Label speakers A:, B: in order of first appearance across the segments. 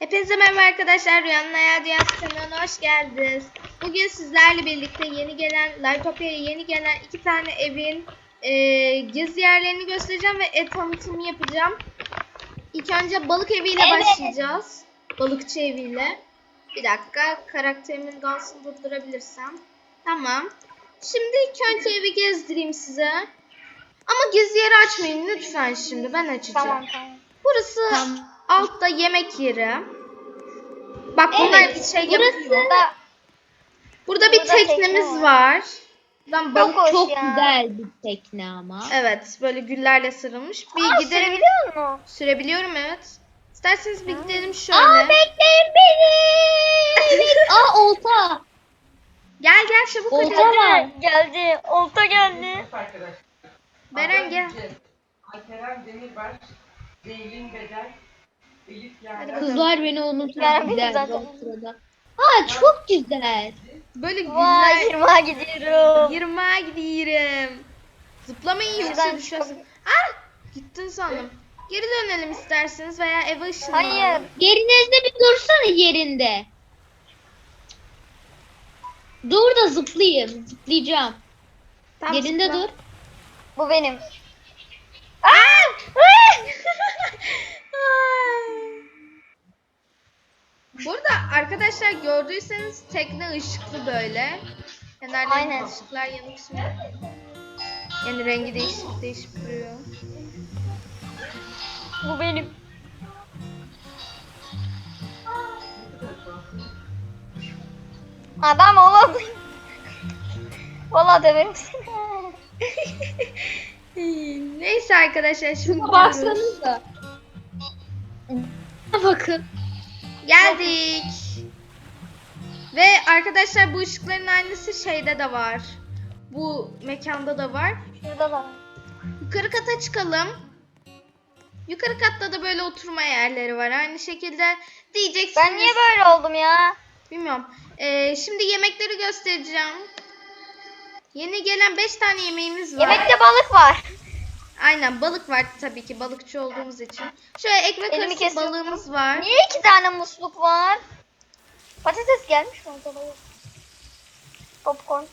A: Hepinize merhaba arkadaşlar. Rüyanın Hayal Dünyası kanalına hoş geldiniz. Bugün sizlerle birlikte yeni gelen, Lightopya'ya yeni gelen iki tane evin e, gezi yerlerini göstereceğim ve ev tanıtımı yapacağım. İlk önce balık eviyle
B: Evet.
A: başlayacağız. Balıkçı eviyle. Bir dakika karakterimin dansını durdurabilirsem. Tamam. Şimdi ilk önce evi gezdireyim size. Ama gezi yeri açmayın lütfen şimdi. Ben açacağım.
B: Tamam tamam.
A: Burası altta yemek yeri. Bak bunlar bir şey yapıyor.
B: Burada
A: Burada bir
B: burada tekne
A: teknemiz
B: var.
A: var. Buradan
B: çok
A: balık
C: Çok
B: ya.
C: güzel bir tekne ama.
A: Evet, böyle güllerle sarılmış. Bir
B: Aa,
A: gidelim.
B: sürebiliyor musun?
A: Sürebiliyorum evet. İsterseniz bir gidelim şöyle.
C: Aa bekleyin beni. Aa olta.
A: Gel gel çabuk
C: Olta
A: hadi.
C: var.
B: Geldi. Olta geldi.
A: Beren gel.
D: Alperen Demirbaş, Zeylin Bedel, Elif
A: Hadi
D: Yaren.
A: bakalım.
C: Kızlar beni unutur
B: Yani
C: gider
B: zaten-
C: o sırada. Aa çok güzel.
A: Böyle
B: Vay
A: güller.
B: yirmağa gidiyorum.
A: Yirmağa gidiyorum. Zıplamayın yoksa düşersin.
B: çıkalım.
A: Ah! Gittin sandım. Geri dönelim isterseniz veya eve ışınlanalım.
B: Hayır.
C: Yerinizde bir dursana yerinde. Dur da zıplayayım. Zıplayacağım.
A: Tam
C: yerinde
A: zıpla.
C: dur.
B: Bu benim.
A: Burada arkadaşlar gördüyseniz tekne ışıklı böyle. Kenarlarında
B: Aynen.
A: ışıklar yanık şimdi. Yani rengi değişik değişik duruyor.
B: Bu benim. Ben valla Valla döverim seni.
A: Neyse arkadaşlar şimdi.
C: Baksanıza. Bakın.
A: Geldik. Ve arkadaşlar bu ışıkların aynısı şeyde de var. Bu mekanda da var.
B: Şurada da.
A: Yukarı kata çıkalım. Yukarı katta da böyle oturma yerleri var. Aynı şekilde diyeceksiniz.
B: Ben niye böyle oldum ya?
A: Bilmiyorum. Ee, şimdi yemekleri göstereceğim. Yeni gelen 5 tane yemeğimiz var.
B: Yemekte balık var.
A: Aynen balık var tabii ki balıkçı olduğumuz için. Şöyle ekmek
B: Elimi
A: arası
B: kesiyorum.
A: balığımız var.
B: Niye iki tane musluk var? Patates gelmiş mi. Popcorn.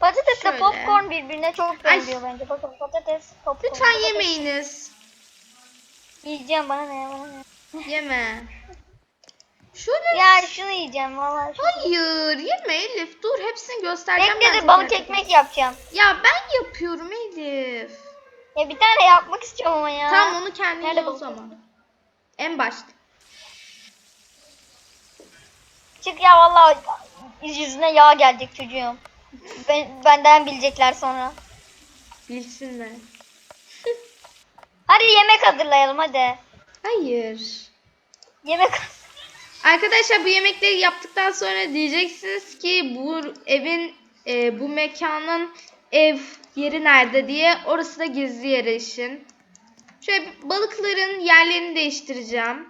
B: Patatesle
A: Şöyle.
B: popcorn birbirine çok
A: Ay.
B: benziyor bence. Bakın patates, popcorn.
A: Lütfen
B: patates.
A: yemeyiniz.
B: Yiyeceğim bana ne bana ne.
A: Yeme. Şöyle
B: Ya şunu yiyeceğim valla.
A: Hayır yeme Elif dur hepsini göstereceğim ben
B: Bekle de balık ekmek yapacağım.
A: Ya ben yapıyorum Elif.
B: Ya bir tane yapmak istiyorum ama ya.
A: Tamam onu kendin
B: Nerede
A: ye o zaman. En başta.
B: Çık ya valla yüzüne yağ gelecek çocuğum. Ben, benden bilecekler sonra.
A: Bilsinler.
B: Hadi yemek hazırlayalım hadi.
A: Hayır.
B: Yemek
A: Arkadaşlar bu yemekleri yaptıktan sonra diyeceksiniz ki bu evin e, bu mekanın ev yeri nerede diye orası da gizli yeri işin. Şöyle balıkların yerlerini değiştireceğim.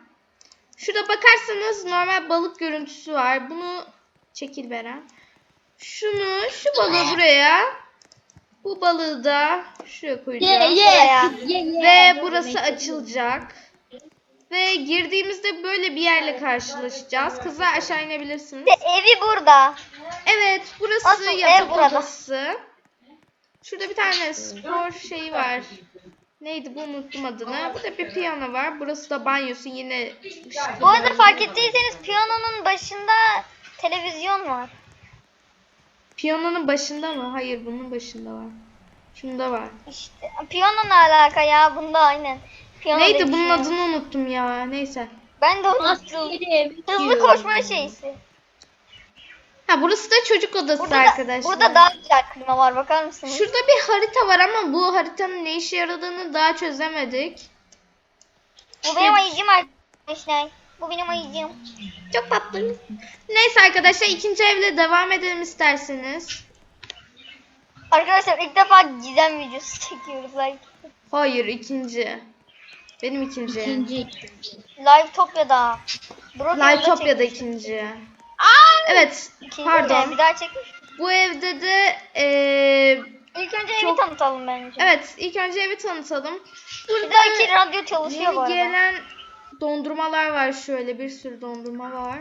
A: Şurada bakarsanız normal balık görüntüsü var. Bunu çekil Beren. Şunu şu balığı buraya. Bu balığı da şuraya koyacağım.
C: ye.
B: Buraya.
C: Ye ye.
A: Ve burası açılacak. Ve girdiğimizde böyle bir yerle karşılaşacağız. Kızlar aşağı inebilirsiniz.
B: İşte evi burada.
A: Evet, burası
B: Asıl ev
A: yatak
B: burada.
A: odası. Şurada bir tane spor şeyi var. Neydi bu unuttum adını. Burada bir piyano var. Burası da banyosu yine
B: Bu arada fark ettiyseniz piyanonun başında televizyon var.
A: Piyanonun başında mı? Hayır bunun başında var. Şunda var.
B: İşte piyanonla alaka ya bunda aynen. Piyano
A: Neydi bunun
B: ya.
A: adını unuttum ya. Neyse.
B: Ben de unuttum. Hızlı koşma şeysi.
A: Ha burası da çocuk odası
B: Burada da,
A: arkadaşlar.
B: burada daha güzel klima var bakar mısınız?
A: Şurada bir harita var ama bu haritanın ne işe yaradığını daha çözemedik.
B: Bu benim ayıcım arkadaşlar. Bu benim ayıcım.
A: Çok tatlı. Neyse arkadaşlar ikinci evle devam edelim isterseniz.
B: Arkadaşlar ilk defa gizem videosu çekiyoruz. Like.
A: Hayır ikinci. Benim ikinci.
C: İkinci.
B: Live Topya'da. Brokers'da
A: Lightopya'da
B: çekmiş.
A: İkinci. Evet
B: İkinci
A: pardon.
B: bir daha çekmiş.
A: Bu evde de eee,
B: İlk önce evi
A: Çok-
B: tanıtalım bence.
A: evet ilk önce evi tanıtalım. Burada
B: dahaki radyo çalışıyor bu
A: yeni
B: arada.
A: gelen Dondurmalar var şöyle bir sürü dondurma var.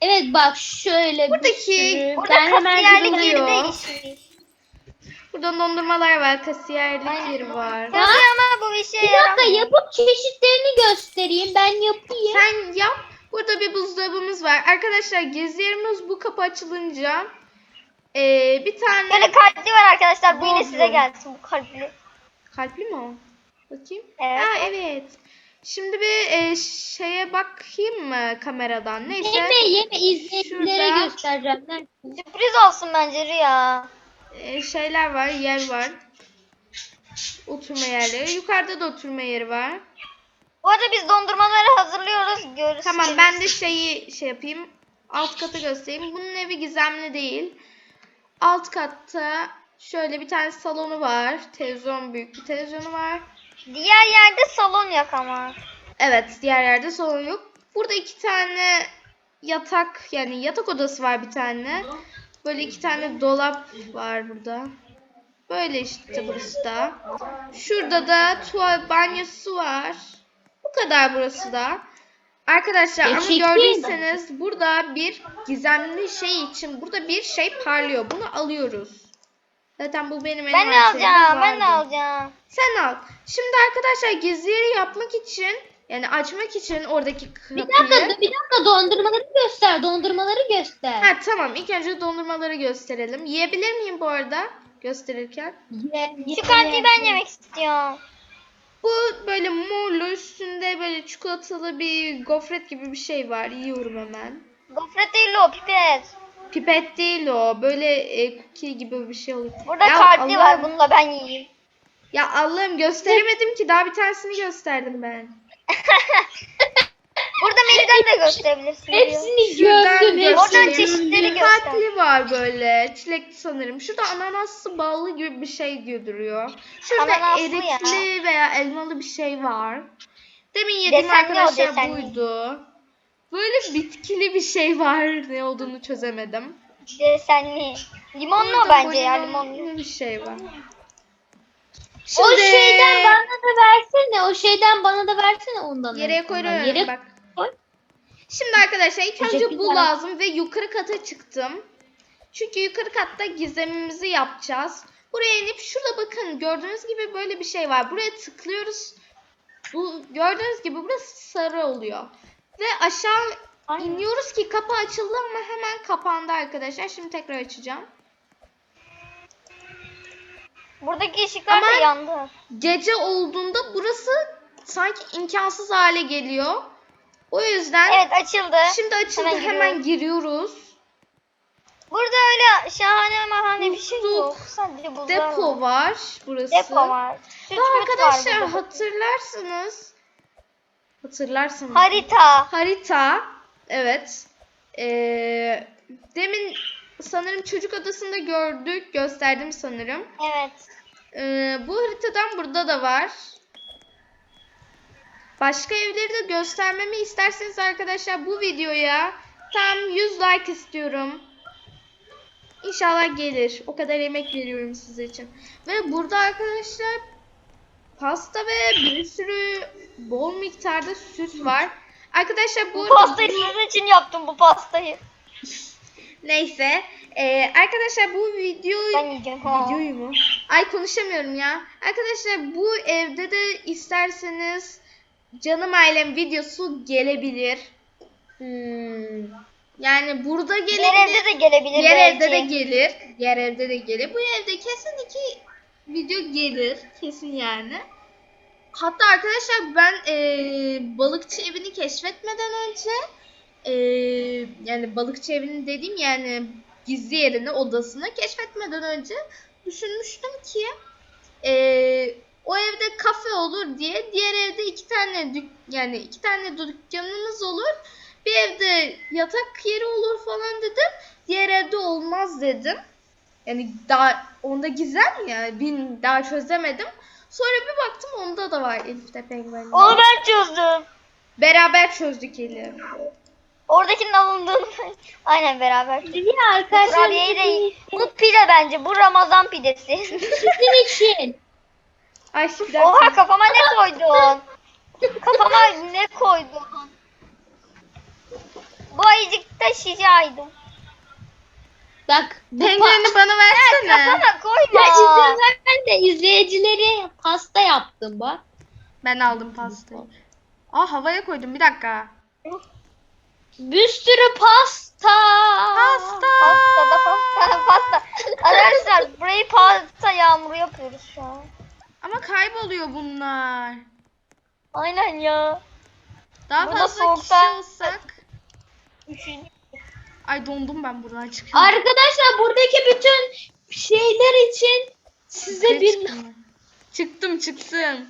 C: Evet bak şöyle
A: Buradaki-
C: bir sürü.
B: Burada
C: Ben hemen
B: kasiyerlik yeri işi.
A: Burada dondurmalar var, kasiyerlik yeri var.
B: Tabii ama bu işe
C: Bir dakika
B: yaramıyor.
C: yapıp çeşitlerini göstereyim. Ben yapayım.
A: Sen yap. Burada bir buzdolabımız var. Arkadaşlar gezi yerimiz bu kapı açılınca ee, bir tane
B: Böyle kalpli var arkadaşlar. Bu yine size gelsin bu kalpli.
A: kalpli mi o? Bakayım.
B: Evet.
A: Ha evet. Şimdi bir ee, şeye bakayım mı kameradan? Neyse.
C: Yeme yeme izleyicilere
A: Şurada.
C: göstereceğim. Nerede?
B: Sürpriz olsun bence Rüya.
A: Ee, şeyler var, yer var. Oturma yerleri. Yukarıda da oturma yeri var.
B: Bu arada biz dondurmaları hazırlıyoruz. Görürüz.
A: Tamam ben de şeyi şey yapayım. Alt katı göstereyim. Bunun evi gizemli değil. Alt katta şöyle bir tane salonu var. Televizyon büyük bir televizyonu var.
B: Diğer yerde salon yok ama.
A: Evet diğer yerde salon yok. Burada iki tane yatak yani yatak odası var bir tane. Böyle iki tane dolap var burada. Böyle işte burası da. Şurada da tuval banyosu var. Bu kadar burası da. Arkadaşlar ama gördüyseniz burada bir gizemli şey için burada bir şey parlıyor. Bunu alıyoruz. Zaten bu benim
B: Ben alacağım. Ben de
A: vardı.
B: alacağım.
A: Sen al. Şimdi arkadaşlar gizli yeri yapmak için yani açmak için oradaki kapıyı.
C: Bir dakika, bir dakika dondurmaları göster. Dondurmaları göster.
A: Ha tamam ilk önce dondurmaları gösterelim. Yiyebilir miyim bu arada gösterirken?
C: Ye, ye,
B: Şu
C: ye.
B: ben yemek istiyorum.
A: Bu böyle morlu üstünde böyle çikolatalı bir gofret gibi bir şey var. Yiyorum hemen.
B: Gofret değil o pipet.
A: Pipet değil o. Böyle e, cookie gibi bir şey oluyor.
B: Burada
A: Ya
B: kalpli var. Bununla ben yiyeyim.
A: Ya Allah'ım gösteremedim ki. Daha bir tanesini gösterdim ben.
B: Menüden de gösterebilirsin. diyor.
C: Hepsini gördüm.
A: göstereyim.
B: Oradan
C: hepsini
B: çeşitleri göster.
A: Kalpli var böyle. Çilekli sanırım. Şurada ananaslı ballı gibi bir şey diye duruyor. Şurada
B: Ananaslı
A: erikli veya elmalı bir şey var. Demin yediğim
B: o,
A: arkadaşlar
B: desenli.
A: buydu. Böyle bitkili bir şey var. Ne olduğunu çözemedim.
B: Desenli. Limonlu o
A: Burada
B: bence ya
A: limonlu
B: limonlu.
A: bir şey var.
C: O
A: Şimdi
C: şeyden bana da versene. O şeyden bana da versene ondan.
A: Yere koyuyorum
C: Yere
A: bak.
C: Koy.
A: Şimdi arkadaşlar ilk önce bu lazım ve yukarı kata çıktım. Çünkü yukarı katta gizemimizi yapacağız. Buraya inip şurada bakın gördüğünüz gibi böyle bir şey var. Buraya tıklıyoruz. Bu gördüğünüz gibi burası sarı oluyor. Ve aşağı
B: Aynen.
A: iniyoruz ki kapı açıldı ama hemen kapandı arkadaşlar. Şimdi tekrar açacağım.
B: Buradaki ışıklar da
A: Ama-
B: yandı.
A: Gece olduğunda burası sanki imkansız hale geliyor. O yüzden
B: Evet açıldı.
A: şimdi açıldı
B: Hemen
A: hemen giriyoruz.
B: Burada öyle şahane mahane bir şey
A: Buzluk,
B: yok. Sadece buzlar
A: Depo
B: var.
A: var burası.
B: Depo var. Süt
A: Ve
B: var
A: arkadaşlar
B: burada.
A: hatırlarsınız. Hatırlarsınız.
B: Harita.
A: Harita. Evet. Ee, demin sanırım çocuk odasında gördük. Gösterdim sanırım.
B: Evet.
A: Ee, bu haritadan burada da var. Başka evleri de göstermemi isterseniz arkadaşlar bu videoya tam 100 like istiyorum. İnşallah gelir. O kadar emek veriyorum size için. Ve burada arkadaşlar pasta ve bir sürü bol miktarda süt var. Arkadaşlar bu
B: Bu pastayı sizin için yaptım bu pastayı.
A: neyse. Ee, arkadaşlar bu videoyu. Videoyu mu? Ay konuşamıyorum ya. Arkadaşlar bu evde de isterseniz canım ailem videosu gelebilir. Hmm. Yani burada
B: Diğer
A: gelebilir.
B: evde de gelebilir
A: Diğer
B: belki.
A: evde de gelir. Diğer evde de gelir. Bu evde kesin iki video gelir. Kesin yani. Hatta arkadaşlar ben eee, balıkçı evini keşfetmeden önce eee, yani balıkçı evini dediğim yani gizli yerini odasını keşfetmeden önce düşünmüştüm ki eee, o evde kafe olur diye diğer evde iki tane dük yani iki tane dükkanımız olur. Bir evde yatak yeri olur falan dedim. Diğer evde olmaz dedim. Yani daha onda gizem ya. Bin daha çözemedim. Sonra bir baktım onda da var Elif'te penguen.
B: Onu ben çözdüm.
A: Beraber çözdük Elif.
B: Oradakinin alındığını Aynen beraber.
C: Ya arkadaşlar
B: Kurabiyeyi de Bu pide bence. Bu Ramazan pidesi.
C: sizin için.
A: Ay bir dakika.
B: Oha kafama ne koydun? Kafama ne koydun? Bu ayıcık da şişaydım.
C: Bak
A: Pengueni bana versene.
B: Kafama koyma.
C: Gerçekten ben de izleyicileri pasta yaptım bak.
A: Ben aldım pastayı. Aa havaya koydum bir dakika.
C: Bir sürü pasta.
A: Pasta.
B: Pasta da pasta pasta. Arkadaşlar burayı pasta yağmuru yapıyoruz şu an.
A: Ama kayboluyor bunlar.
B: Aynen ya.
A: Daha
B: Burada
A: fazla kişi olsak. Ay dondum ben buradan çıkıyorum.
C: Arkadaşlar buradaki bütün şeyler için size
A: Yukarı
C: bir
A: çıktım ben. Çıktım çıktım.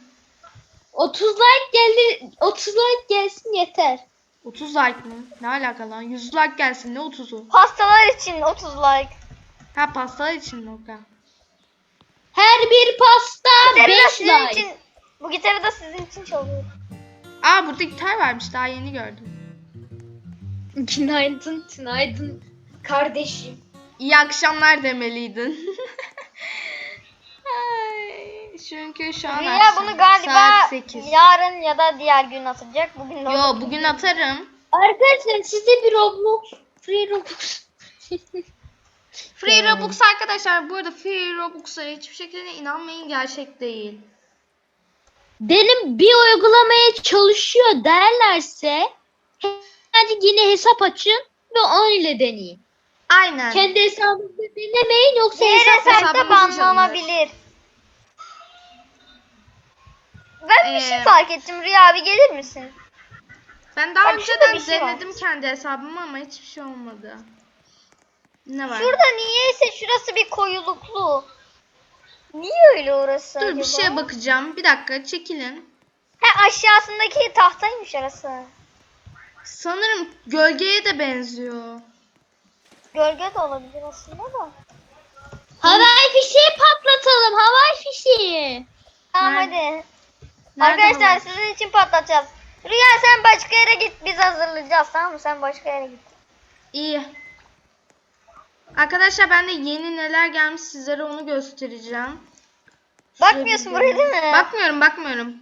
C: 30 like geldi 30 like gelsin yeter.
A: 30 like mı? Ne alaka lan? 100 like gelsin ne 30'u?
B: Pastalar için 30 like.
A: Ha pastalar için mi o kadar?
C: Her bir pasta
B: Gitarı da
C: 5
B: sizin
C: like.
B: için. Bu gitarı da sizin için çalıyorum.
A: Aa burada gitar varmış daha yeni gördüm.
C: Günaydın, günaydın kardeşim.
A: İyi akşamlar demeliydin. Ay, çünkü şu an
B: Rüya
A: akşam.
B: bunu galiba
A: Saat 8.
B: yarın ya da diğer gün atacak. Bugün de
A: Yo bugün atarım.
C: Arkadaşlar size bir Roblox Free Roblox.
A: Free Robux arkadaşlar. Bu arada Free Robux'lara hiçbir şekilde inanmayın gerçek değil.
C: Benim bir uygulamaya çalışıyor derlerse hadi yine hesap açın ve on ile deneyin.
A: Aynen.
C: Kendi hesabınızda denemeyin yoksa
B: Diğer
C: hesap
B: hesapta banlanabilir. Ben bir şey
A: Ee,
B: fark ettim. Rüya abi gelir misin?
A: Ben daha
B: Bak
A: önceden
B: şey var.
A: denedim kendi hesabımı ama hiçbir şey olmadı. Ne var?
B: Şurada niyeyse şurası bir koyuluklu. Niye öyle orası
A: Dur
B: acaba?
A: bir şeye bakacağım. Bir dakika çekilin.
B: He aşağısındaki tahtaymış orası.
A: Sanırım gölgeye de benziyor.
B: Gölge de olabilir aslında da.
C: Havai fişeği patlatalım havai fişeği.
B: Tamam
A: Nerede?
B: hadi.
A: Nerede
B: Arkadaşlar
A: havai-
B: sizin için patlatacağız. Rüya sen başka yere git biz hazırlayacağız tamam mı? Sen başka yere git.
A: İyi. Arkadaşlar ben de yeni neler gelmiş sizlere onu göstereceğim.
B: Bakmıyorsun
A: Şöyle
B: buraya
A: bir-
B: değil mi?
A: Bakmıyorum bakmıyorum.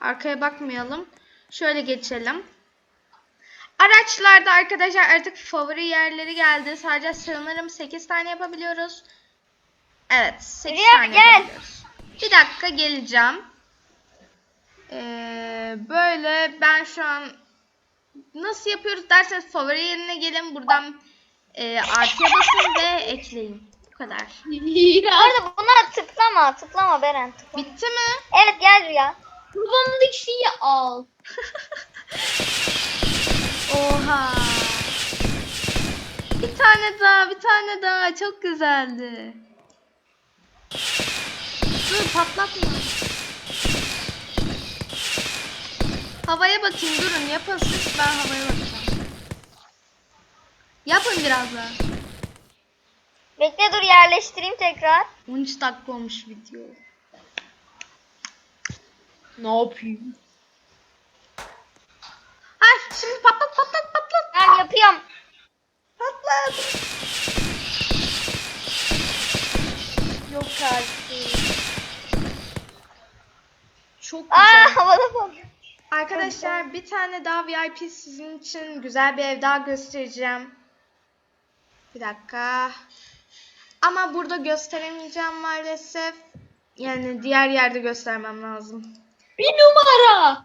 A: Arkaya bakmayalım. Şöyle geçelim. Araçlarda arkadaşlar artık favori yerleri geldi. Sadece sanırım 8 tane yapabiliyoruz. Evet 8
B: Rüya,
A: tane
B: gel.
A: yapabiliyoruz. Bir dakika geleceğim. Ee, böyle ben şu an nasıl yapıyoruz derseniz favori yerine gelin buradan e, artıya basın ve ekleyin. Bu kadar.
B: Bu arada buna tıklama tıklama Beren tıklama.
A: Bitti mi?
B: Evet gel Rüya.
C: Babamdaki şeyi al.
A: Oha. Bir tane daha, bir tane daha. Çok güzeldi. Dur patlatma. Havaya bakayım durun yapın siz ben havaya bakacağım. Yapın biraz daha.
B: Bekle dur yerleştireyim tekrar.
A: 13 dakika olmuş video.
C: Ne yapayım?
A: Ha şimdi patlat patlat patlat.
B: Ben yapıyorum.
A: Patlat. Yok artık. Çok güzel.
B: Aa havada bak.
A: Arkadaşlar bir tane daha VIP sizin için güzel bir ev daha göstereceğim. Bir dakika. Ama burada gösteremeyeceğim maalesef. Yani diğer yerde göstermem lazım.
C: Bir numara.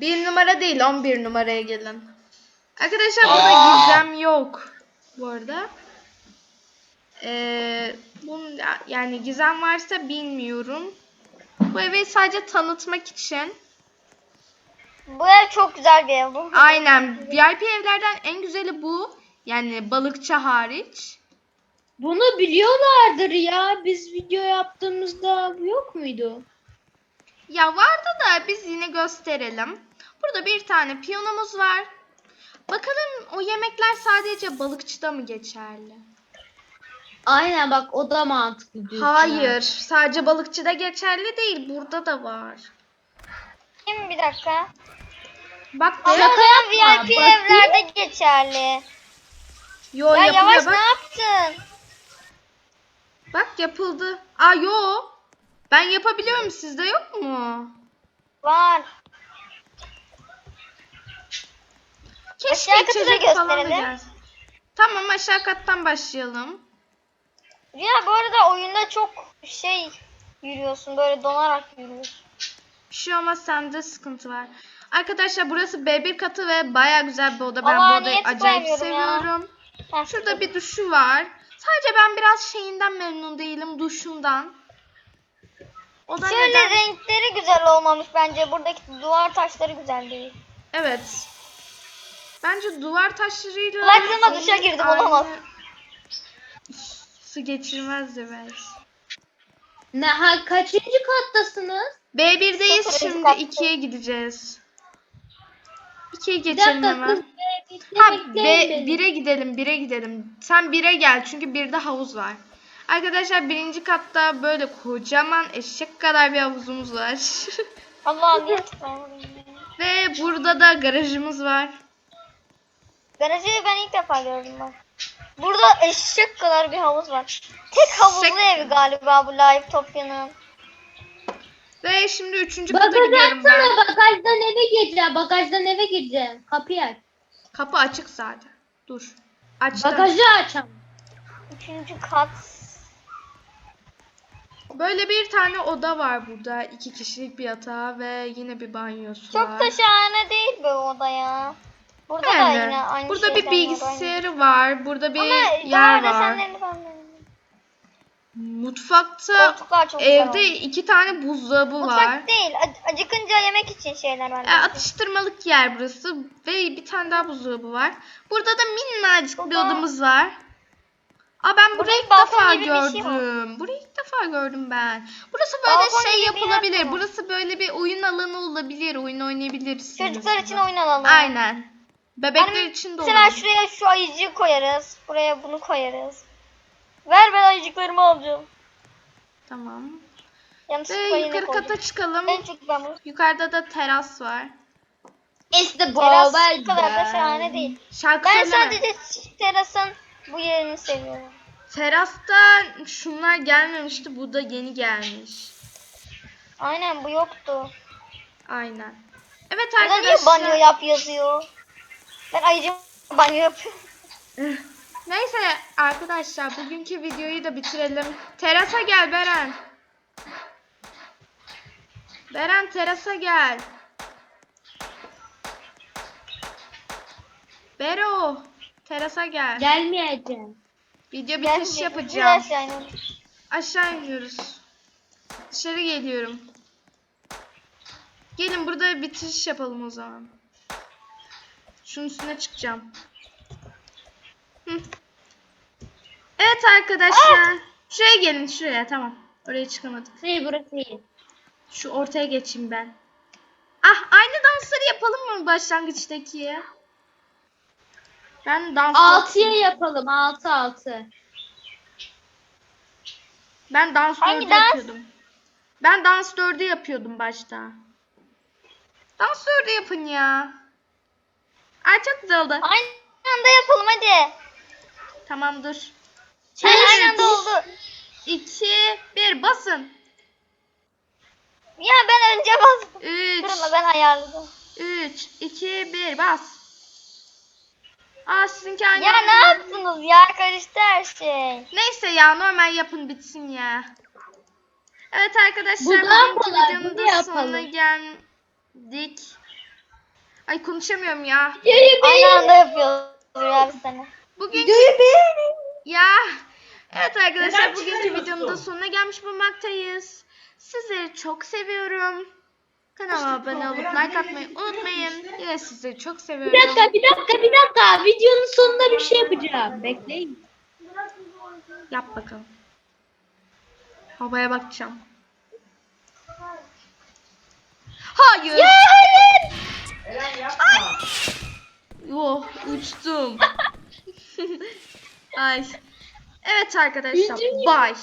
A: Bir numara değil 11 numaraya gelin. Arkadaşlar burada gizem yok. Bu arada. Ee, bunun, yani gizem varsa bilmiyorum. Bu evi sadece tanıtmak için.
B: Bu ev çok güzel bir ev. Bu.
A: Aynen. VIP evlerden en güzeli bu. Yani balıkçı hariç.
C: Bunu biliyorlardır ya. Biz video yaptığımızda bu yok muydu?
A: Ya vardı da biz yine gösterelim. Burada bir tane piyanomuz var. Bakalım o yemekler sadece balıkçıda mı geçerli?
C: Aynen bak o da mantıklı diyorsun.
A: Hayır. Sadece balıkçıda geçerli değil. Burada da var.
B: Kim bir dakika.
A: Bak.
C: Şaka yapma,
B: VIP evlerde geçerli.
A: Yo
B: ya
A: yapılıyor
B: yavaş
A: bak.
B: ne yaptın?
A: Bak yapıldı. Aa yo. Ben yapabiliyorum sizde yok mu?
B: Var.
A: Keşke
B: aşağı katı da gösterelim.
A: Tamam aşağı kattan başlayalım.
B: Rüya bu arada oyunda çok şey yürüyorsun böyle donarak yürüyorsun.
A: Bir şey olmaz sende sıkıntı var. Arkadaşlar burası B1 katı ve baya güzel bir oda. Ben
B: Ama
A: bu odayı acayip seviyorum.
B: Ya.
A: Şurada bir duşu var. Sadece ben biraz şeyinden memnun değilim duşundan. O da
B: Şöyle
A: neden?
B: renkleri güzel olmamış bence. Buradaki duvar taşları güzel değil.
A: Evet. Bence duvar taşlarıyla...
B: Kulaklığıma duşa girdim,
A: Aynı-
B: olamaz.
A: Su geçirmez de belki.
C: Ne ha, kaçıncı kattasınız?
A: B1'deyiz
B: Sıfır
A: şimdi
B: katta.
A: 2'ye gideceğiz. 2'ye
C: Bir
A: geçelim
C: dakika kız
A: hemen.
C: be, bekle,
A: Ha
C: bekleyin
A: B,
C: beni.
A: 1'e gidelim 1'e gidelim. Sen 1'e gel çünkü 1'de havuz var. Arkadaşlar birinci katta böyle kocaman eşek kadar bir havuzumuz var.
B: Allah niye tıklayamadım?
A: Ve burada da garajımız var.
B: Garajı ben ilk defa gördüm bak. Burada eşek kadar bir havuz var. Tek havuzlu evi galiba bu Live Topya'nın.
A: Ve şimdi üçüncü kata
C: Bagaj
A: gidiyorum ben.
C: açsana bagajdan eve gireceğim. Bagajdan eve gireceğim. Kapıyı aç.
A: Kapı açık zaten. Dur. Açtım.
C: Bagajı açam.
B: Üçüncü kat.
A: Böyle bir tane oda var burada. iki kişilik bir yatağı ve yine bir banyosu var.
B: Çok da şahane değil be oda ya. Burada da
A: Yani,
B: yine aynı
A: burada bir
B: şeyden var,
A: bilgisayarı var. Burada bir.
B: Ama
A: yer
B: daha
A: var.
B: desenlerini falan.
A: Mutfakta
B: Koltuklar çok güzel
A: evde
B: olmuş.
A: iki tane buzdolabı
B: Mutfak
A: var.
B: değil. ac- acıkınca yemek için şeyler var.
A: E, atıştırmalık yer burası ve bir tane daha buzdolabı var. Burada da minnacık bir
B: Baba.
A: odamız var. Aa ben burayı ilk
B: balkon
A: defa
B: gibi bir şey var.
A: gördüm. Burayı ilk defa gördüm ben. Burası böyle
B: Balkon
A: şey
B: gibi bir yer
A: yapılabilir. Burası böyle bir oyun alanı olabilir. Oyun oynayabiliriz.
B: Çocuklar için oyun alalım.
A: Aynen. Bebekler
B: Hani
A: için de
B: Mesela
A: olabilir.
B: şuraya şu ayıcığı koyarız. Buraya bunu koyarız. Ver ben ayıcıklarımı alacağım.
A: Tamam.
B: Yanlışlıkla
A: Ve yukarı kata çıkalım.
B: En çok ben bunu.
A: Yukarıda da teras var.
C: It's the
B: Teras bu kadar da şahane değil.
A: Şarkı
B: Ben
A: söyleme.
B: sadece terasın bu yerini seviyorum.
A: Terasta şunlar gelmemişti. Bu da yeni gelmiş.
B: Aynen bu yoktu.
A: Aynen. Evet
B: Burada niye
A: arkadaşlar.
B: banyo yap yazıyor? Ben ayıcım banyo yapıyorum.
A: Neyse arkadaşlar bugünkü videoyu da bitirelim. Terasa gel Beren. Beren terasa gel. Bero terasa gel.
C: Gelmeyeceğim.
A: Video bitiş yapacağım.
B: Aşağı
A: iniyoruz. Dışarı geliyorum. Gelin burada bitiriş yapalım o zaman. Şunun üstüne çıkacağım. Hı. Evet arkadaşlar. Şuraya gelin şuraya tamam. Oraya çıkamadık.
C: Hayır burası değil.
A: Şu ortaya geçeyim ben. Ah aynı dansları yapalım mı başlangıçtaki? Ben dans
C: Altıya yapalım. Altı altı.
A: Ben dans
B: Hangi
A: dördü
B: dans?
A: yapıyordum. Ben dans dördü yapıyordum başta. Dans dördü yapın ya. Ay çok güzel oldu.
B: Aynı anda yapalım hadi.
A: Tamam dur.
B: Şey, aynı anda oldu.
A: iki, bir basın.
B: Ya ben önce bastım.
A: Üç,
B: Durma ben ayarladım.
A: üç, iki, bir bas. Aa sizinki aynı.
B: Ya ne yaptınız ya karıştı her şey.
A: Neyse ya normal yapın bitsin ya. Evet arkadaşlar
C: Bu daha
A: bugünkü
C: kolay,
A: videonun da sonuna
C: yapalım.
A: geldik. Ay konuşamıyorum ya.
B: Aynı anda yapıyoruz ya bir sene.
A: Bugünkü ya arkadaşlar bugünkü videonun da sonuna gelmiş bulunmaktayız. Sizleri çok seviyorum. Kanala abone olup like atmayı unutmayın. Yine sizleri çok
C: Bir
A: seviyorum.
C: dakika bir dakika bir dakika. Videonun sonunda bir şey yapacağım. Bekleyin.
A: Yap bakalım. Havaya bakacağım. Hayır.
D: Eren yapma.
A: Yo uçtum. Ay. Evet arkadaşlar. Bye.